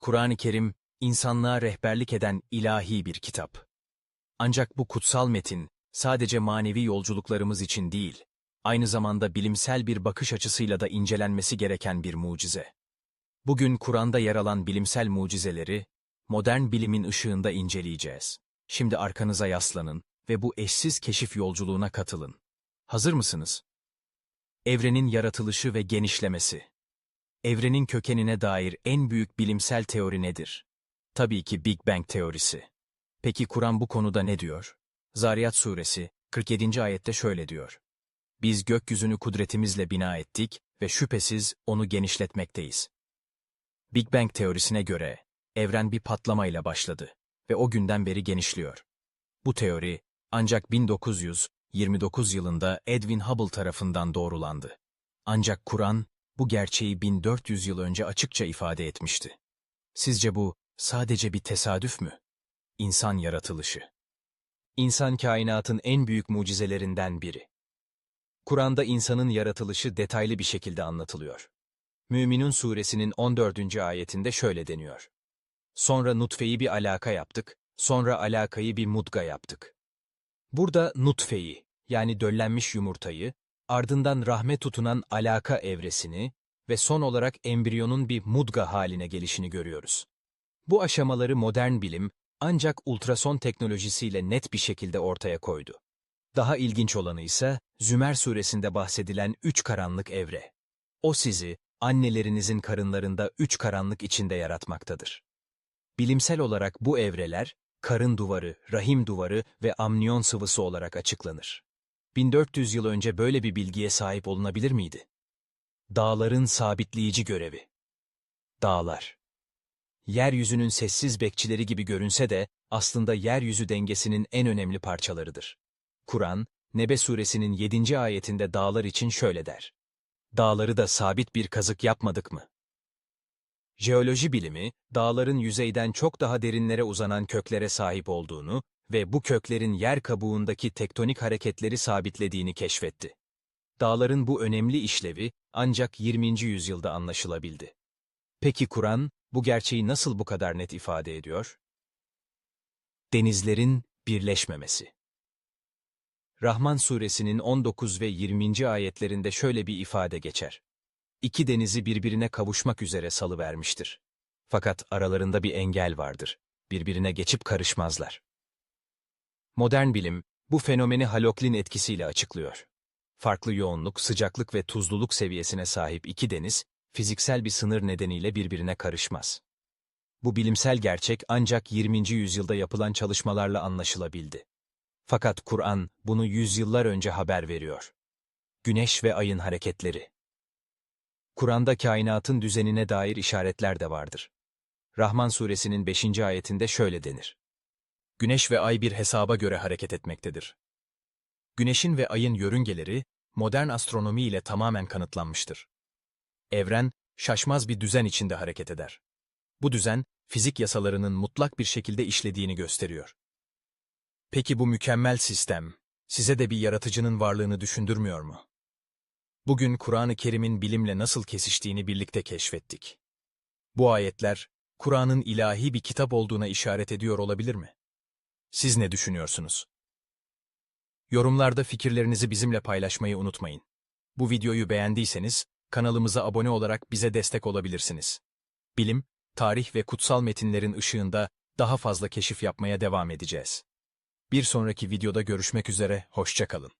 Kur'an-ı Kerim, insanlığa rehberlik eden ilahi bir kitap. Ancak bu kutsal metin, sadece manevi yolculuklarımız için değil, aynı zamanda bilimsel bir bakış açısıyla da incelenmesi gereken bir mucize. Bugün Kur'an'da yer alan bilimsel mucizeleri, modern bilimin ışığında inceleyeceğiz. Şimdi arkanıza yaslanın ve bu eşsiz keşif yolculuğuna katılın. Hazır mısınız? Evrenin yaratılışı ve genişlemesi. Evrenin kökenine dair en büyük bilimsel teori nedir? Tabii ki Big Bang teorisi. Peki Kur'an bu konuda ne diyor? Zariyat suresi 47. ayette şöyle diyor. Biz gökyüzünü kudretimizle bina ettik ve şüphesiz onu genişletmekteyiz. Big Bang teorisine göre evren bir patlamayla başladı ve o günden beri genişliyor. Bu teori ancak 1929 yılında Edwin Hubble tarafından doğrulandı. Ancak Kur'an bu gerçeği 1400 yıl önce açıkça ifade etmişti. Sizce bu sadece bir tesadüf mü? İnsan yaratılışı. İnsan kainatın en büyük mucizelerinden biri. Kur'an'da insanın yaratılışı detaylı bir şekilde anlatılıyor. Müminun suresinin 14. ayetinde şöyle deniyor. Sonra nutfeyi bir alaka yaptık, sonra alakayı bir mudga yaptık. Burada nutfeyi, yani döllenmiş yumurtayı, ardından rahme tutunan alaka evresini ve son olarak embriyonun bir mudga haline gelişini görüyoruz. Bu aşamaları modern bilim ancak ultrason teknolojisiyle net bir şekilde ortaya koydu. Daha ilginç olanı ise Zümer suresinde bahsedilen üç karanlık evre. O sizi annelerinizin karınlarında üç karanlık içinde yaratmaktadır. Bilimsel olarak bu evreler, karın duvarı, rahim duvarı ve amniyon sıvısı olarak açıklanır. 1400 yıl önce böyle bir bilgiye sahip olunabilir miydi? Dağların sabitleyici görevi. Dağlar. Yeryüzünün sessiz bekçileri gibi görünse de aslında yeryüzü dengesinin en önemli parçalarıdır. Kur'an, Nebe suresinin 7. ayetinde dağlar için şöyle der. Dağları da sabit bir kazık yapmadık mı? Jeoloji bilimi, dağların yüzeyden çok daha derinlere uzanan köklere sahip olduğunu ve bu köklerin yer kabuğundaki tektonik hareketleri sabitlediğini keşfetti. Dağların bu önemli işlevi ancak 20. yüzyılda anlaşılabildi. Peki Kur'an, bu gerçeği nasıl bu kadar net ifade ediyor? Denizlerin birleşmemesi. Rahman suresinin 19 ve 20. ayetlerinde şöyle bir ifade geçer. İki denizi birbirine kavuşmak üzere salıvermiştir. Fakat aralarında bir engel vardır. Birbirine geçip karışmazlar. Modern bilim, bu fenomeni haloklin etkisiyle açıklıyor. Farklı yoğunluk, sıcaklık ve tuzluluk seviyesine sahip iki deniz, fiziksel bir sınır nedeniyle birbirine karışmaz. Bu bilimsel gerçek ancak 20. yüzyılda yapılan çalışmalarla anlaşılabildi. Fakat Kur'an bunu yüzyıllar önce haber veriyor. Güneş ve ayın hareketleri. Kur'an'da kainatın düzenine dair işaretler de vardır. Rahman suresinin 5. ayetinde şöyle denir. Güneş ve ay bir hesaba göre hareket etmektedir. Güneşin ve ayın yörüngeleri, modern astronomi ile tamamen kanıtlanmıştır. Evren, şaşmaz bir düzen içinde hareket eder. Bu düzen, fizik yasalarının mutlak bir şekilde işlediğini gösteriyor. Peki bu mükemmel sistem, size de bir yaratıcının varlığını düşündürmüyor mu? Bugün Kur'an-ı Kerim'in bilimle nasıl kesiştiğini birlikte keşfettik. Bu ayetler, Kur'an'ın ilahi bir kitap olduğuna işaret ediyor olabilir mi? Siz ne düşünüyorsunuz? Yorumlarda fikirlerinizi bizimle paylaşmayı unutmayın. Bu videoyu beğendiyseniz, kanalımıza abone olarak bize destek olabilirsiniz. Bilim, tarih ve kutsal metinlerin ışığında daha fazla keşif yapmaya devam edeceğiz. Bir sonraki videoda görüşmek üzere, hoşçakalın.